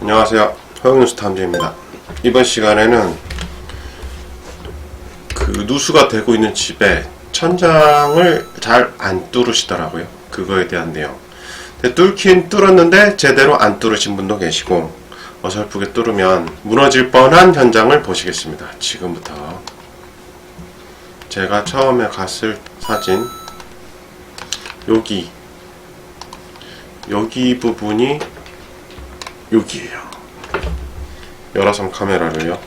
안녕하세요. 허영뉴스 탐지입니다. 이번 시간에는 그 누수가 되고 있는 집에 천장을 잘 안 뚫으시더라고요. 그거에 대한 내용. 뚫긴 뚫었는데 제대로 안 뚫으신 분도 계시고 어설프게 뚫으면 무너질 뻔한 현장을 보시겠습니다. 지금부터 제가 처음에 갔을 사진 여기 여기 부분이 여기에요. 열화상 카메라를요.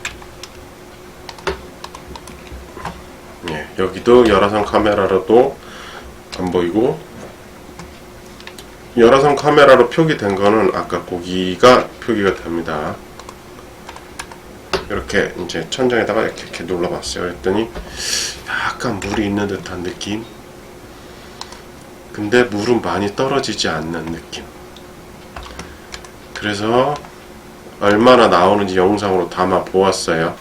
예, 여기도 열화상 카메라로도 안 보이고 열화상 카메라로 표기된 거는 아까 고기가 표기가 됩니다. 이렇게 이제 천장에다가 이렇게, 이렇게 눌러봤어요. 그랬더니 약간 물이 있는 듯한 느낌. 근데 물은 많이 떨어지지 않는 느낌. 그래서 얼마나 나오는지 영상으로 담아 보았어요.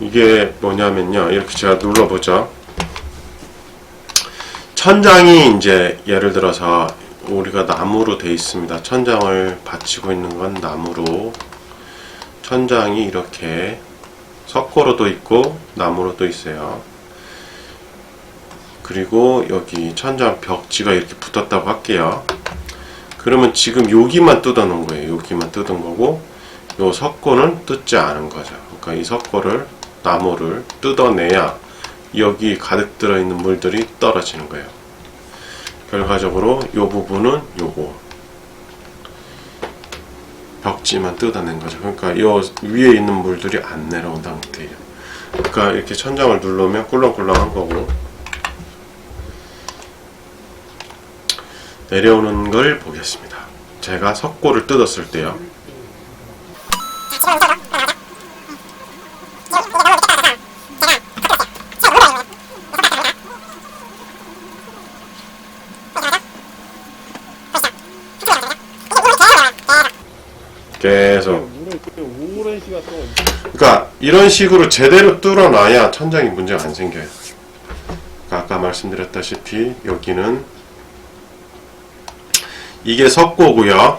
이게 뭐냐면요. 이렇게 제가 눌러보죠. 천장이 이제 예를 들어서 우리가 나무로 돼 있습니다. 천장을 받치고 있는 건 나무로 천장이 이렇게 석고로도 있고 나무로도 있어요. 그리고 여기 천장 벽지가 이렇게 붙었다고 할게요. 그러면 지금 여기만 뜯어 놓은 거예요. 여기만 뜯은 거고 요 석고는 뜯지 않은 거죠. 그러니까 이 석고를 나무를 뜯어내야 여기 가득 들어있는 물들이 떨어지는 거예요. 결과적으로 이 부분은 요거 벽지만 뜯어낸 거죠. 그러니까 이 위에 있는 물들이 안 내려온 상태예요. 그러니까 이렇게 천장을 누르면 꿀렁꿀렁한 거고 내려오는 걸 보겠습니다. 제가 석고를 뜯었을 때요. 계속 물을 그 오랜 시간 동안 그러니까 이런 식으로 제대로 뚫어놔야 천장이 문제가 안 생겨요. 그러니까 아까 말씀드렸다시피 여기는 이게 석고고요.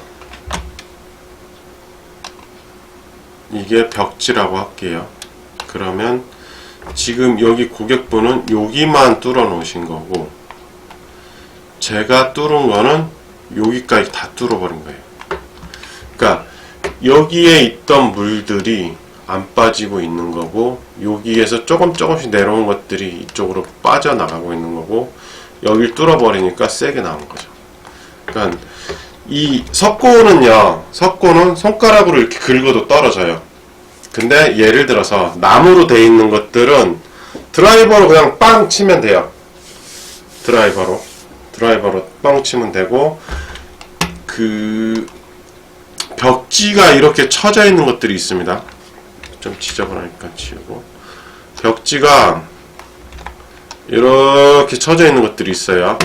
이게 벽지라고 할게요. 그러면 지금 여기 고객분은 여기만 뚫어 놓으신 거고 제가 뚫은 거는 여기까지 다 뚫어 버린 거예요. 그러니까 여기에 있던 물들이 안 빠지고 있는 거고 여기에서 조금 조금씩 내려온 것들이 이쪽으로 빠져나가고 있는 거고 여기를 뚫어버리니까 세게 나온 거죠. 그러니까 이 석고는요, 석고는 손가락으로 이렇게 긁어도 떨어져요. 근데 예를 들어서 나무로 돼 있는 것들은 드라이버로 그냥 빵 치면 돼요. 드라이버로 드라이버로 빵 치면 되고 그 벽지가 이렇게 쳐져 있는 것들이 있습니다. 좀 지저분하니까 치우고 벽지가 이렇게 쳐져 있는 것들이 있어요.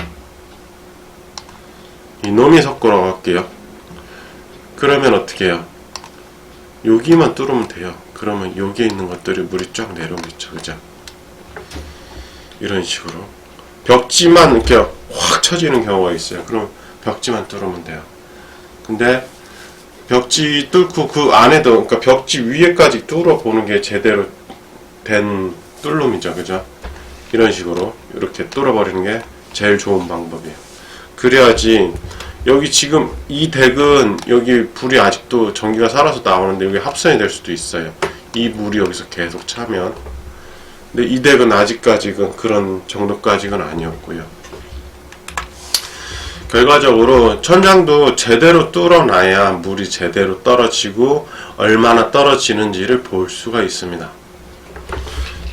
이놈이 섞으라고 할게요. 그러면 어떻게 해요? 여기만 뚫으면 돼요. 그러면 여기에 있는 것들이 물이 쫙 내려오겠죠. 그죠? 이런 식으로 벽지만 이렇게 확 쳐지는 경우가 있어요. 그럼 벽지만 뚫으면 돼요. 근데 벽지 뚫고 그 안에도 그러니까 벽지 위에까지 뚫어 보는 게 제대로 된 뚫름이죠, 그죠? 이런 식으로 이렇게 뚫어 버리는 게 제일 좋은 방법이에요. 그래야지 여기 지금 이 덱은 여기 불이 아직도 전기가 살아서 나오는데 여기 합선이 될 수도 있어요. 이 물이 여기서 계속 차면. 근데 이 덱은 아직까지는 그런 정도까지는 아니었고요. 결과적으로 천장도 제대로 뚫어놔야 물이 제대로 떨어지고 얼마나 떨어지는지를 볼 수가 있습니다.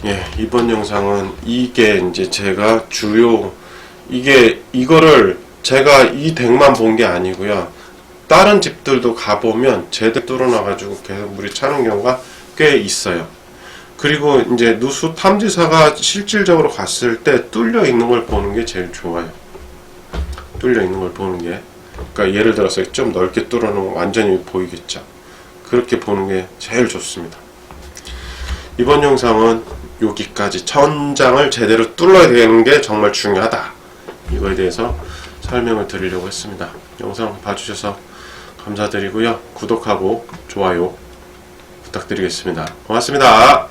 예, 이번 영상은 이게 이제 제가 주요 이게 이거를 제가 이 덱만 본 게 아니고요. 다른 집들도 가보면 제대로 뚫어놔가지고 계속 물이 차는 경우가 꽤 있어요. 그리고 이제 누수 탐지사가 실질적으로 갔을 때 뚫려 있는 걸 보는 게 제일 좋아요. 뚫려 있는 걸 보는 게 그러니까 예를 들어서 좀 넓게 뚫어놓으면 완전히 보이겠죠. 그렇게 보는 게 제일 좋습니다. 이번 영상은 여기까지 천장을 제대로 뚫어야 되는 게 정말 중요하다. 이거에 대해서 설명을 드리려고 했습니다. 영상 봐주셔서 감사드리고요. 구독하고 좋아요 부탁드리겠습니다. 고맙습니다.